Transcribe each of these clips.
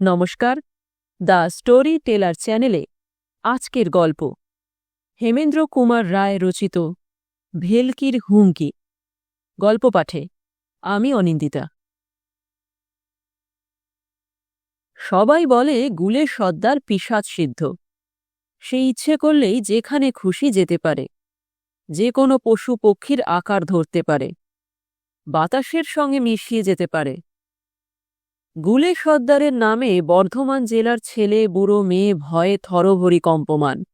নমস্কার, the story teller চ্যানেলে আজকের গল্প। হেমেন্দ্র কুমার রায় রচিত ভেলকির হুমকি। গল্প পাঠে, আমি অনিন্দিতা। সবাই বলে গুলের সর্দার পিসাদ সিদ্ধ। সে ইচ্ছে করলেই যেখানে খুশি যেতে পারে। যে কোনো পশু পক্ষীর আকার ধরতে পারে। বাতাসের সঙ্গে মিশিয়ে যেতে পারে। গুলে সর্দারের নামে বর্ধমান জেলার ছেলে, বুড়ো, মেয়ে, ভয়ে থরভরি কম্পমান।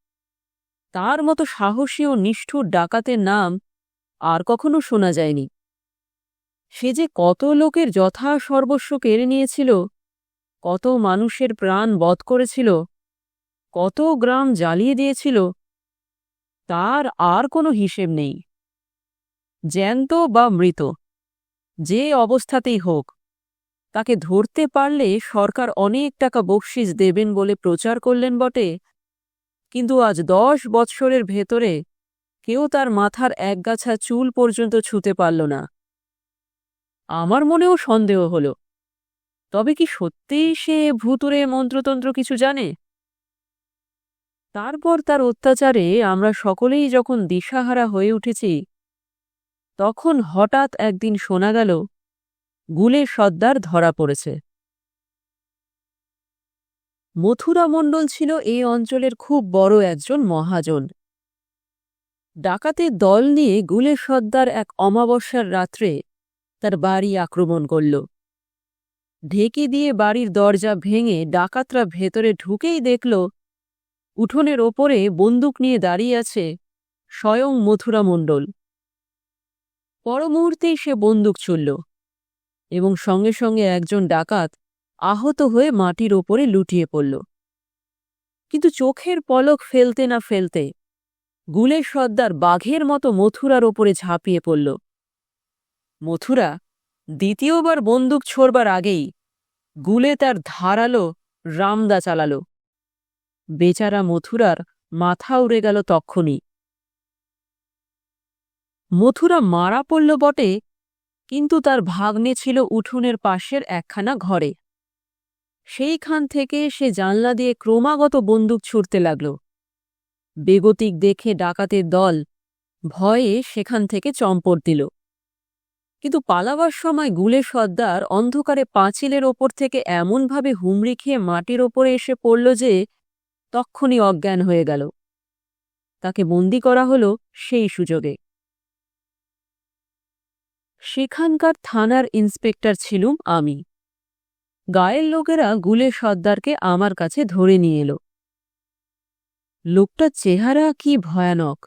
তার মতো সাহসী ও নিষ্ঠুর ডাকাতের নাম আর কখনো শোনা যায়নি। সে যে কত লোকের যথা সর্বস্ব কেড়ে নিয়েছিল, কত মানুষের প্রাণ বধ করেছিল, কত গ্রাম জ্বালিয়ে দিয়েছিল, তার আর কোনো হিসেব নেই। জ্যান্ত বা মৃত, যে অবস্থাতেই হোক। তাকে ধরতে পারলে সরকার অনেক টাকা বকশিস দেবেন বলে প্রচার করলেন বটে। কিন্তু আজ দশ বৎসরের ভেতরে কেউ তার মাথার একগাছা চুল পর্যন্ত ছুতে পারল না। আমার মনেও সন্দেহ হল। তবে কি সত্যিই সে ভূতুরে মন্ত্রতন্ত্র কিছু জানে? তারপর তার অত্যাচারে আমরা সকলেই যখন দিশাহারা হয়ে উঠেছি, তখন হঠাৎ একদিন শোনা গেল গুলের সর্দার ধরা পড়েছে। মথুরা মণ্ডল ছিল এই অঞ্চলের খুব বড় একজন মহাজন। ডাকাতের দল নিয়ে গুলে সর্দার এক অমাবস্যার রাত্রে তার বাড়ি আক্রমণ করল। ঢেকে দিয়ে বাড়ির দরজা ভেঙে ডাকাতরা ভেতরে ঢুকেই দেখল, উঠোনের ওপরে বন্দুক নিয়ে দাঁড়িয়ে আছে স্বয়ং মথুরা মণ্ডল পর মুহূর্তেই সে বন্দুক ছুড়ল। এবং সঙ্গে সঙ্গে একজন ডাকাত আহত হয়ে মাটির ওপরে লুটিয়ে পড়ল। কিন্তু চোখের পলক ফেলতে না ফেলতে গুলের সর্দার বাঘের মতো মথুরার ওপরে ঝাঁপিয়ে পড়ল। মথুরা, দ্বিতীয়বার বন্দুক ছোড়বার আগেই গুলে তার ধারালো রামদা চালাল। বেচারা মথুরার মাথা উড়ে গেল তক্ষণি। মথুরা মারা পড়ল বটে কিন্তু তার ভাগ্নে ছিল উঠোনের পাশের একখানা ঘরে। সেইখান থেকে সে জানলা দিয়ে ক্রমাগত বন্দুক ছুটতে লাগল। বেগতিক দেখে ডাকাতের দল ভয়ে সেখান থেকে চম্পট দিল। কিন্তু পালাবার সময় গুলে সর্দার অন্ধকারে পাঁচিলের ওপর থেকে এমনভাবে হুমড়ি খেয়ে মাটির ওপরে এসে পড়ল যে তক্ষণই অজ্ঞান হয়ে গেল। তাকে বন্দি করা হল সেই সুযোগে। সেখানকার থানার ইন্সপেক্টর ছিলুম আমি। গায়ের লোকেরা গুলে সর্দারকে আমার কাছে ধরে নিয়ে এলো। লোকটার চেহারা কি ভয়ানক।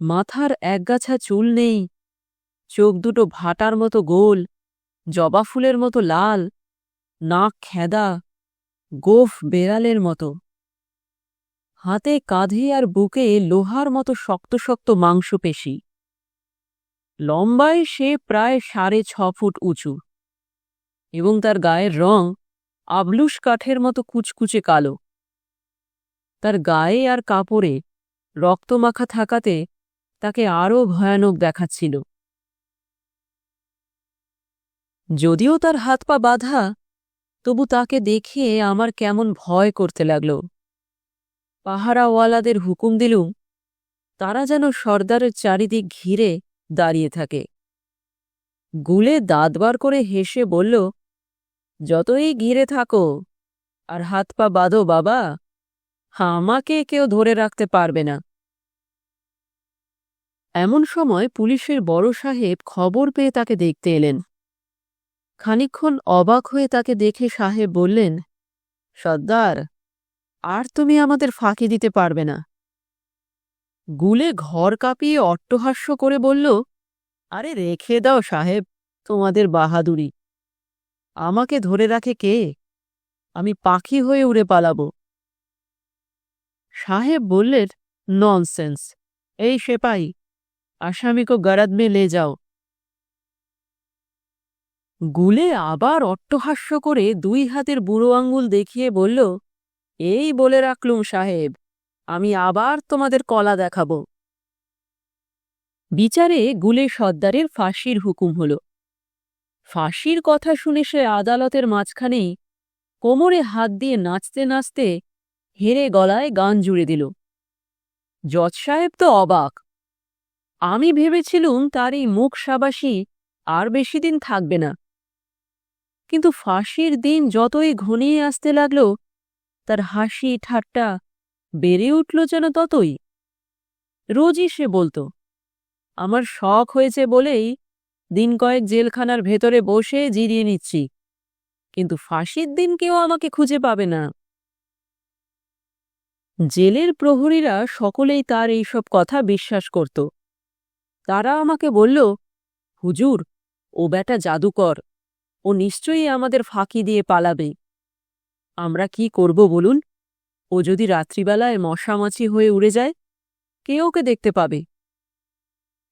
মাথার একগাছা চুল নেই, চোখ দুটো ভাটার মতো গোল, জবা ফুলের মতো লাল, নাক খেদা, গোফ বেড়ালের মতো। হাতে কাঁধে আর বুকে লোহার মতো শক্ত শক্ত মাংসপেশি। লম্বায় সে প্রায় সাড়ে ছ ফুট উঁচু এবং তার গায়ের রং আবলুস কাঠের মতো কুচকুচে কালো। তার গায়ে আর কাপড়ে রক্তমাখা থাকাতে তাকে আরও ভয়ানক দেখাচ্ছিল। যদিও তার হাত পা বাঁধা, তবু তাকে দেখে আমার কেমন ভয় করতে লাগল। পাহারাওয়ালাদের হুকুম দিলুম, তারা যেন সর্দারের চারিদিক ঘিরে দাঁড়িয়ে থাকে। গুলে দাঁত বার করে হেসে বলল, যতই ঘিরে থাকো, আর হাত পা বাঁধো বাবা, আমাকে কেউ ধরে রাখতে পারবে না। এমন সময় পুলিশের বড় সাহেব খবর পেয়ে তাকে দেখতে এলেন। খানিক্ষণ অবাক হয়ে তাকে দেখে সাহেব বললেন, সর্দার, আর তুমি আমাদের ফাঁকি দিতে পারবে না। গুলে ঘর কাঁপিয়ে অট্টহাস্য করে বলল, আরে রেখে দাও সাহেব, তোমাদের বাহাদুরি। আমাকে ধরে রাখে কে? আমি পাখি হয়ে উড়ে পালাব। সাহেব বললেন, ননসেন্স, এই সেপাই, আসামিকো গরাদ মে লে যাও। গুলে আবার অট্টহাস্য করে দুই হাতের বুড়ো আঙ্গুল দেখিয়ে বলল, এই বলে রাখলুম সাহেব। আমি আবার তোমাদের কলা দেখাব। বিচারে গুলে সর্দারের ফাঁসির হুকুম হল। ফাঁসির কথা শুনে সে আদালতের মাঝখানেই কোমরে হাত দিয়ে নাচতে নাচতে হেরে গলায় গান জুড়ে দিল। জজ সাহেব তো অবাক। আমি ভেবেছিলুম তার এই মুখ সাবাসী আর বেশি দিন থাকবে না। কিন্তু ফাঁসির দিন যতই ঘনিয়ে আসতে লাগল, তার হাসি ঠাট্টা বেড়ে উঠল যেন ততই। রোজই সে বলতো, আমার শখ হয়েছে বলেই দিন কয়েক জেলখানার ভেতরে বসে জিরিয়ে নিচ্ছি, কিন্তু ফাঁসির দিন কেউ আমাকে খুঁজে পাবে না। জেলের প্রহরীরা সকলেই তার এইসব কথা বিশ্বাস করত। তারা আমাকে বলল, হুজুর, ও বেটা জাদুকর, ও নিশ্চয়ই আমাদের ফাঁকি দিয়ে পালাবে। আমরা কি করব বলুন? ও যদি রাত্রিবেলায় মশামাছি হয়ে উড়ে যায়, কে ওকে দেখতে পাবে?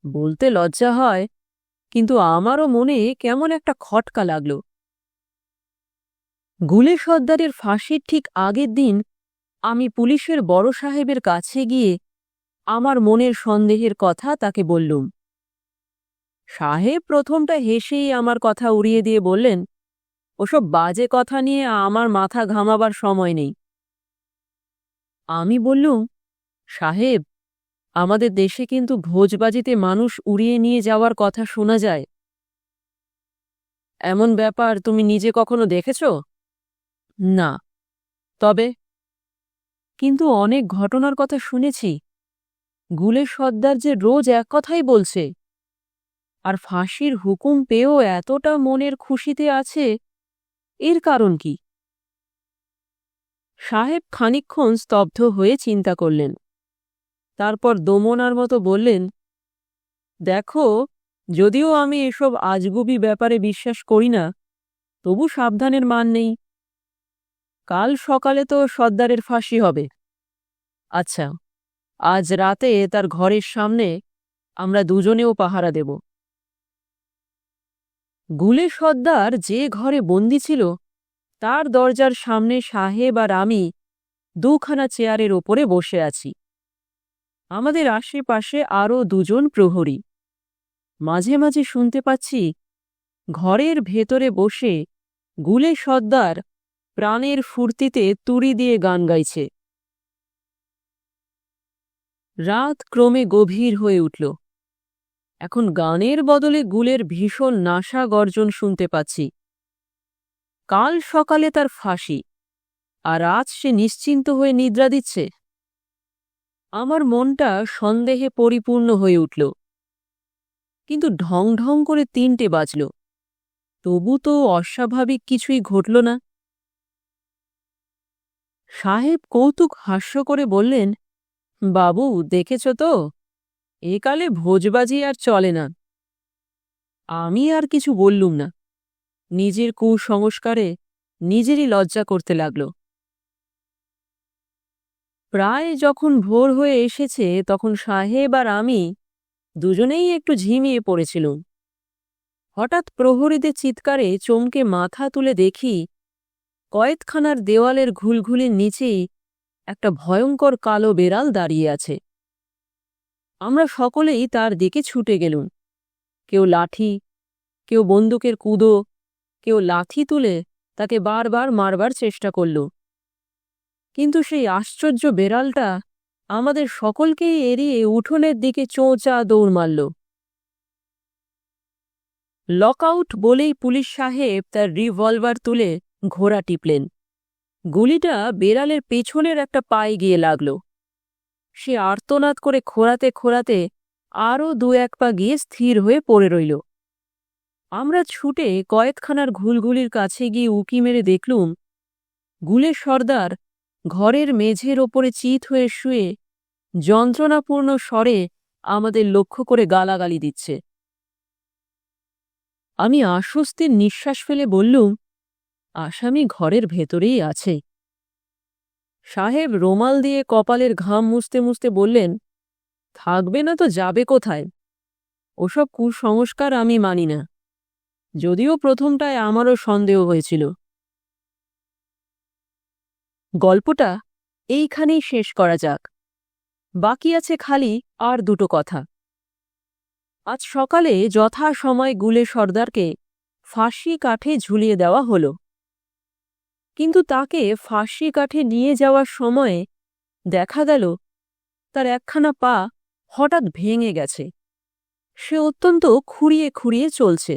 বলতে লজ্জা হয়, কিন্তু আমারও মনে কেমন একটা খটকা লাগল। গুলে সর্দারের ফাঁসির ঠিক আগের দিন আমি পুলিশের বড় সাহেবের কাছে গিয়ে আমার মনের সন্দেহের কথা তাকে বললুম। সাহেব প্রথমটা হেসেই আমার কথা উড়িয়ে দিয়ে বললেন, ওসব বাজে কথা নিয়ে আমার মাথা ঘামাবার সময় নেই। আমি বললুম, সাহেব, আমাদের দেশে কিন্তু ভোজবাজিতে মানুষ উড়িয়ে নিয়ে যাওয়ার কথা শোনা যায়। এমন ব্যাপার তুমি নিজে কখনো দেখেছ? না। তবে কিন্তু অনেক ঘটনার কথা শুনেছি। গুলে সর্দার যে রোজ এক কথাই বলছে, আর ফাঁসির হুকুম পেয়েও এতটা মনের খুশিতে আছে, এর কারণ কি? সাহেব খানিক্ষণ স্তব্ধ হয়ে চিন্তা করলেন। তারপর দমনার মতো বললেন, দেখো, যদিও আমি এসব আজগুবি ব্যাপারে বিশ্বাস করি না, তবু সাবধানের মান নেই। কাল সকালে তো সর্দারের ফাঁসি হবে। আচ্ছা আজ রাতে তার ঘরের সামনে আমরা দুজনেও পাহারা দেব। গুলে সর্দার যে ঘরে বন্দি ছিল তার দরজার সামনে সাহেব আর আমি দুখানা চেয়ারের ওপরে বসে আছি। আমাদের আশেপাশে আরও দুজন প্রহরী। মাঝে মাঝে শুনতে পাচ্ছি ঘরের ভেতরে বসে গুলে সর্দার প্রাণের ফুর্তিতে তুড়ি দিয়ে গান গাইছে। রাত ক্রমে গভীর হয়ে উঠল। এখন গানের বদলে গুলের ভীষণ নাশা গর্জন শুনতে পাচ্ছি। কাল সকালে তার ফাঁসি, আর আজ সে নিশ্চিন্ত হয়ে নিদ্রা দিচ্ছে। আমার মনটা সন্দেহে পরিপূর্ণ হয়ে উঠল। কিন্তু ঢং ঢং করে তিনটে বাজল। তবু তো অস্বাভাবিক কিছুই ঘটল না। সাহেব কৌতুক হাস্য করে বললেন, বাবু, দেখেছ তো একালে ভোজবাজি আর চলে না। আমি আর কিছু বললুম না। নিজের কুসংস্কারে নিজেরই লজ্জা করতে লাগল। প্রায় যখন ভোর হয়ে এসেছে, তখন সাহেব আর আমি দুজনেই একটু ঝিমিয়ে পড়েছিলুম। হঠাৎ প্রহরীদের চিৎকারে চমকে মাথা তুলে দেখি কয়েতখানার দেওয়ালের ঘুলঘুলির নিচেই একটা ভয়ঙ্কর কালো বেড়াল দাঁড়িয়ে আছে। আমরা সকলেই তার দিকে ছুটে গেলুম। কেউ লাঠি, কেউ বন্দুকের কুদো কেউ লাথি তুলে তাকে বারবার মারবার চেষ্টা করল। কিন্তু সেই আশ্চর্য বেড়ালটা আমাদের সকলকেই এড়িয়ে উঠোনের দিকে চোঁচা দৌড় মারল। লকআউট বলেই পুলিশ সাহেব তার রিভলভার তুলে ঘোড়া টিপলেন। গুলিটা বেড়ালের পেছনের একটা পায়ে গিয়ে লাগল। সে আর্তনাদ করে খোরাতে খোরাতে আরও দু এক পা গিয়ে স্থির হয়ে পড়ে রইল। আমরা ছুটে কয়েকখানার ঘুলগুলির কাছে গিয়ে উকি মেরে দেখলুম, গুলে সর্দার ঘরের মেঝের ওপরে চিত হয়ে শুয়ে যন্ত্রণাপূর্ণ স্বরে আমাদের লক্ষ্য করে গালাগালি দিচ্ছে। আমি আশ্বস্তির নিঃশ্বাস ফেলে বললুম, আসামি ঘরের ভেতরেই আছে। সাহেব রোমাল দিয়ে কপালের ঘাম মুছতে মুছতে বললেন, থাকবে না তো যাবে কোথায়? ওসব কুসংস্কার আমি মানি না। যদিও প্রথমটায় আমারও সন্দেহ হয়েছিল। গল্পটা এইখানেই শেষ করা যাক। বাকি আছে খালি আর দুটো কথা। আজ সকালে যথাসময় গুলে সর্দারকে ফাঁসি কাঠে ঝুলিয়ে দেওয়া হল। কিন্তু তাকে ফাঁসি কাঠে নিয়ে যাওয়ার সময়ে দেখা গেল, তার একখানা পা হঠাৎ ভেঙে গেছে। সে অত্যন্ত খুঁড়িয়ে খুঁড়িয়ে চলছে।